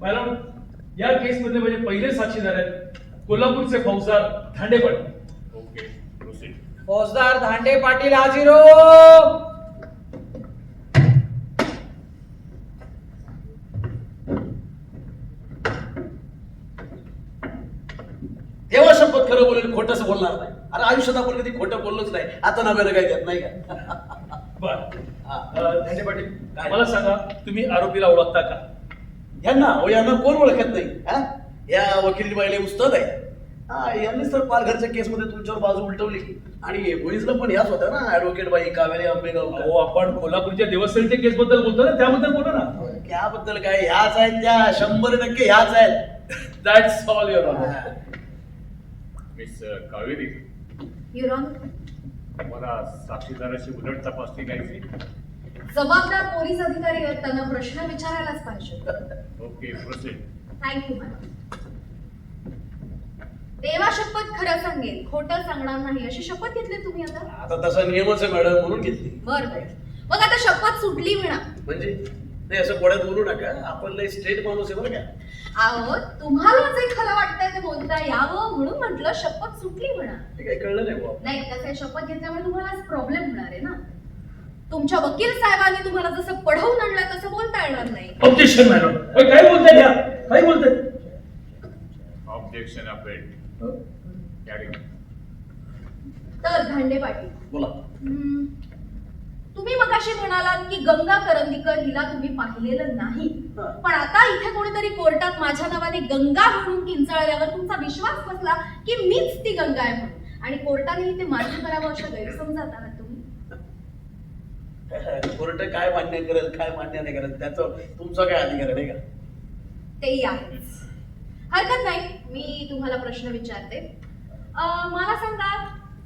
Madam या केस मध्ये म्हणजे पहिले साक्षीदार आहेत कोल्हापूरचे फौजदार धांडे पाटील. ओके प्रोसीड फौजदार धांडे पाटील हाजीरो! तेव्हा शपथ खरं बोलेल खोटंच बोलणार नाही. अरे आयुष्यात आपण कधी खोटं बोललोच नाही. आता नव्यानं काय देत नाही का? बर. हा. धांडे पाटील काय? मला सांगा तुम्ही आरोपीला ओळखता का? यांना हो यांना कोण ओळखत नाही हा? या वकिली बाईले उस्ताद आहे. हा यांनीच तर पालघरच्या केसमध्ये तुमच्यावर बाजू उलटवली. आणि पोलिसला पण याच होत्या ना ऍडव्होकेट बाई कावेरी आंबेगावकर. हो आपण कोल्हापूरच्या देवस्थळीच्या केस बद्दल बोलतो ना त्याबद्दल बोला ना. त्याबद्दल काय ह्याच आहेत त्या शंभर टक्के ह्याच आहेत. दॅट्स ऑल युअर हा. मिस कावेरी. युअर मला साक्षीदाराची उलट तपासणी करायची. जबाबदार पोलीस अधिकारी आहेत त्यांना प्रश्न विचारायलाच पाहिजे. ओके थँक्यू मॅडम देवा शपथ खरं सांगेल खोटं सांगणार नाही. अशी शपथ घेतली तुम्ही आता? आता तसा नियमच आहे मॅडम म्हणून घेतली. बर बर. मग आता शपथ सुटली म्हणा. म्हणजे? नाही असं कोड्यात बोलू नका. आपण लय स्ट्रेट माणूस आहे बरं का? आहो तुम्हाला जे खरं वाटतंय ते बोलता यावं म्हणून म्हटलं शपथ सुटली म्हणा. ते काही कळलं नाही. नाही तसे शपथ घेतल्यामुळे तुम्हाला प्रॉब्लेम होणार आहे ना? तुमच्या वकील साहेबांनी तुम्हाला जसं पढवून आणलं तसं बोलता येणार नाही. ऑब्जेक्शन मॅडम काय बोलताय घ्या काय बोलताय? ऑब्जेक्शन तर धांडे पाटील. बोला. हम्म. तुम्ही मगाशी म्हणालात की गंगा करंदीकर हिला तुम्ही पाहिलेलं नाही. हा. पण आता इथे कोणीतरी कोर्टात माझ्या नावाने गंगा म्हणून किंचाळल्यावर तुमचा विश्वास बसला की मीच ती गंगा आहे म्हणून. आणि कोर्टानेही ते मान्य करावं अशा गैरसमजात तुम्ही कोर्ट काय मान्य करेल काय मान्य नाही करेल त्याचं तुमचा काय अधिकार आहे नाही का? तेही आहेच. हरकत नाही मी तुम्हाला प्रश्न विचारते. अं, मला सांगा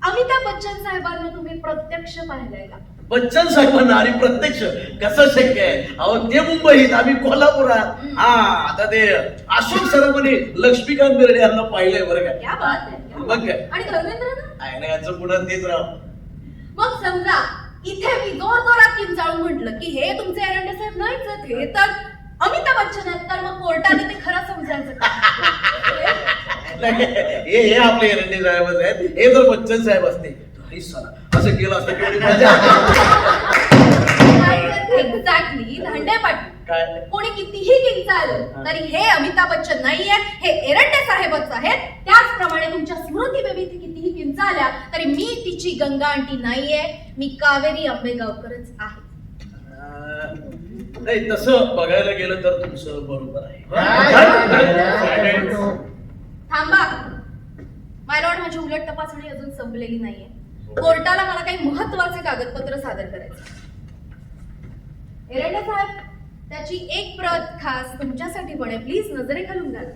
अमिताभ बच्चन साहेबांना तुम्ही प्रत्यक्ष पाहिलंय का बच्चन साहेबांना आणि प्रत्यक्ष कसं शक्य आहे? अहो ते मुंबईत आम्ही कोल्हापुरात. हा आता ते अशोक सराफने लक्ष्मीकांत बेर्डे यांना पाहिलंय बरं का. क्या बात आहे क्या मग काय? आहे. आणि धर्मेंद्र आहे ना याचं पुढं तेच राव. मग समजा इथे मी जोर जोरात किंचाळून म्हटलं की हे तुमचे एरंडे साहेब नाहीच आहेत, हे तर अमिताभ बच्चन आहेत तर मग कोर्टाने ते खरं समजायचं का? नाही, हे हे आपले एरंडे साहेबच आहेत हे जर बच्चन साहेब असते साला, असं केलं असतं केवढी मजा धांडे पाटील काय कोणी कितीही किंचाळलं तरी हे अमिताभ बच्चन नाहीये हे एरंडे साहेबच आहेत. त्याचप्रमाणे तुमच्या स्मृती बेबी ती कितीही किंचाळल्या तरी मी तिची गंगा आंटी नाहीये. मी कावेरी आंबेगावकरच आहे. नाही तसं बघायला गेलं तर तुमचं बरोबर आहे. थांबा. मायलॉर्ड माझी उलट तपासणी अजून संपलेली नाहीये. कोर्टाला मला काही महत्त्वाचे कागदपत्र सादर करायचे एरंडे साहेब त्याची एक प्रत खास तुमच्यासाठी पण आहे प्लीज नजरे घालून घाला.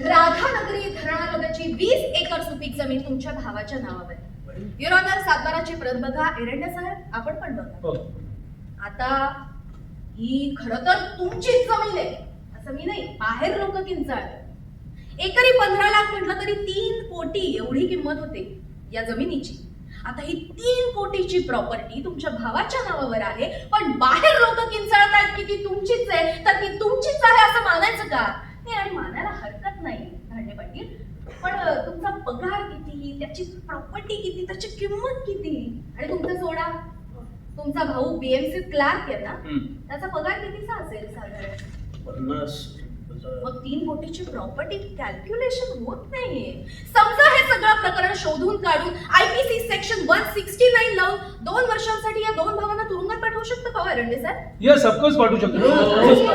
राधानगरी धरणालगतची वीस एकर सुपीक जमीन तुमच्या भावाच्या नावावर. युअर ऑनर सातबाराची प्रत बघा. एरंडे साहेब आपण पण बघा. हो. आता ही खर तर तुमचीच जमीन आहे. असं मी नाही बाहेर लोक किंचाळतात एकरी पंधरा लाख म्हटलं तरी तीन कोटी एवढी किंमत होते या जमिनीची. आता ही तीन कोटीची प्रॉपर्टी तुमच्या भावाच्या नावावर आहे पण बाहेर लोक किंचाळतायत की ती तुमचीच आहे तर ती तुमचीच आहे असं मानायचं का? नाही आणि मानायला हरकत नाही धांडे पाटील. पण तुमचा पगार किती? त्याची प्रॉपर्टी किती? त्याची किंमत किती? आणि तुमचा जोडा? तुमचा भाऊ बीएमसी क्लार्क आहे ना. त्याचा पगार कितीचा असेल साधारण? पन्नास. मग तीन कोटीची प्रॉपर्टी कॅल्क्युलेशन होत नाहीये. समजा हे सगळं प्रकरण शोधून काढून IPC section one sixty nine लावून दोन वर्षांसाठी या दोन भावांना तुरुंगात पाठवू शकतो का एरंडे सर येस ऑफकोर्स पाठवू शकतो.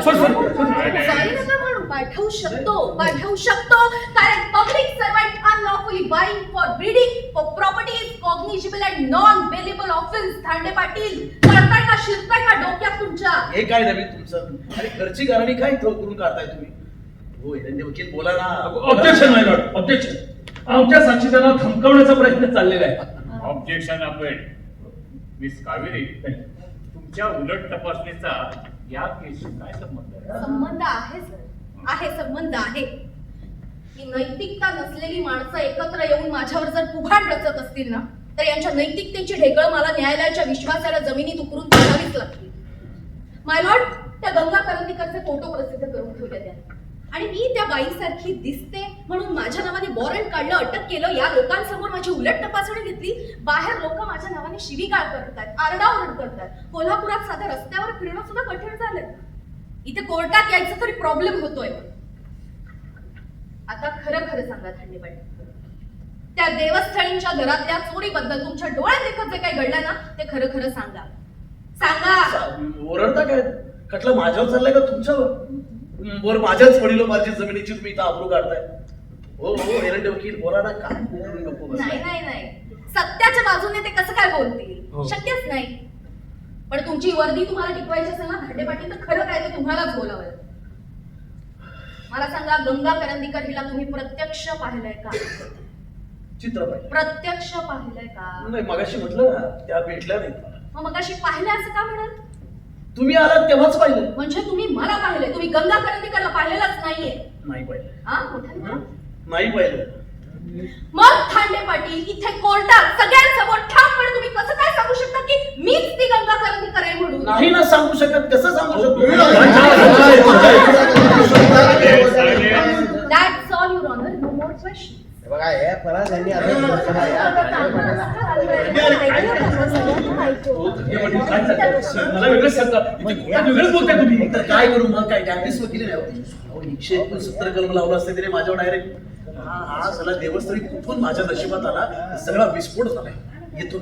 सर सर सॉरी नका म्हणू. पाठवू शकतो पाठवू शकतो. कारण public servant unlawfully buying for breeding for property is cognizable and non bailable offence Dhande Patil कळताय का शिरताय का डोक्यात तुमच्या? हे काय नवीन तुमचं? आणि घरची गारणी काय करून काढताय तुम्ही? हो एरंडे वकील बोला ना. ऑब्जेक्शन माय लॉर्ड ऑब्जेक्शन आमच्या साक्षीदारांना धमकावण्याचा प्रयत्न चाललेला आहे. ऑब्जेक्शन अपेड मिस कावेरी तुमच्या उलट तपासणीचा या केसशी काय संबंध आहे? संबंध आहे सर आहे संबंध आहे. ही नैतिकता नसलेली माणसं एकत्र येऊन माझ्यावर जर पुभाड रचत असतील ना तर यांच्या नैतिकतेची ढेकळं मला न्यायालयाच्या विश्वासाला जमिनीत उकरून काढावीच लागतील. माय लॉर्ड त्या गंगा करंदीकरचे फोटो प्रसिद्ध करून ठेवले त्याने आणि मी त्या बाईसारखी दिसते म्हणून माझ्या नावाने वॉरंट काढलं अटक केलं या लोकांसमोर माझी उलट तपासणी घेतली. बाहेर लोक माझ्या नावाने शिवीगाळ करतात आरडाओरड करतात. कोल्हापुरात साध्या रस्त्यावर फिरणं सुद्धा कठीण झालंय. इथे कोर्टात यायचं तरी प्रॉब्लेम होतोय. आता खरं खरं सांगा थंडी त्या देवस्थळींच्या घरातल्या चोरीबद्दल तुमच्या डोळ्यात देखत जे काही घडलं ना ते खरं खरं सांगा. सांगा. ओरडता काय? कटलं? माझ्यावर चाललंय का तुमच्यावर? वर माझ्याच वडिलोपार्जित जमिनीची तुम्ही इथं आबरू काढताय. हो हो एरंडे वकील बोला ना काय बोलून गप्प नाही बसलाय? नाही नाही. सत्याच्या बाजूने ते कसं काय बोलतील? हो. शक्यच नाही. पण तुमची वर्दी तुम्हाला टिकवायची असेल ना धांडे पाटील तर खरं काय ते तुम्हालाच बोलावं. मला सांगा गंगा करंदीकर हिला तुम्ही प्रत्यक्ष पाहिलंय का? चित्रपट. प्रत्यक्ष पाहिलंय का? नाही मगाशी म्हटलं ना त्या भेटल्या नाहीत मला. मग मगाशी पाहिलंय असं का म्हणाल तुम्ही आलात तेव्हाच पाहिलं म्हणजे तुम्ही मला पाहिलंय तुम्ही गंगा करंदीकरला पाहिलेलंच नाहीये नाही पाहिलं हा. नाही पाहिलं मग थांडे पाटील इथे कोर्टात सगळ्यांसमोर ठामपणे तुम्ही कसं काय सांगू शकता की मीच ती गंगा करंदीकर आहे म्हणून नाही ना सांगू शकत कसं सांगू शकतो that's all your honour no more question हे बघा हे परत यांनी असं हो? मला वेगळंच सांगता इथे कोर्टात वेगळंच बोलताय तुम्ही तर काय करू मग काय डॅमेज वकिली नाही एकशे एकोणसत्तर कलम लावला असते त्याने माझ्यावर डायरेक्ट हा हा सगळा देवस्थळी कुठून माझ्या नशिबात आला सगळा विस्फोट झालाय येतो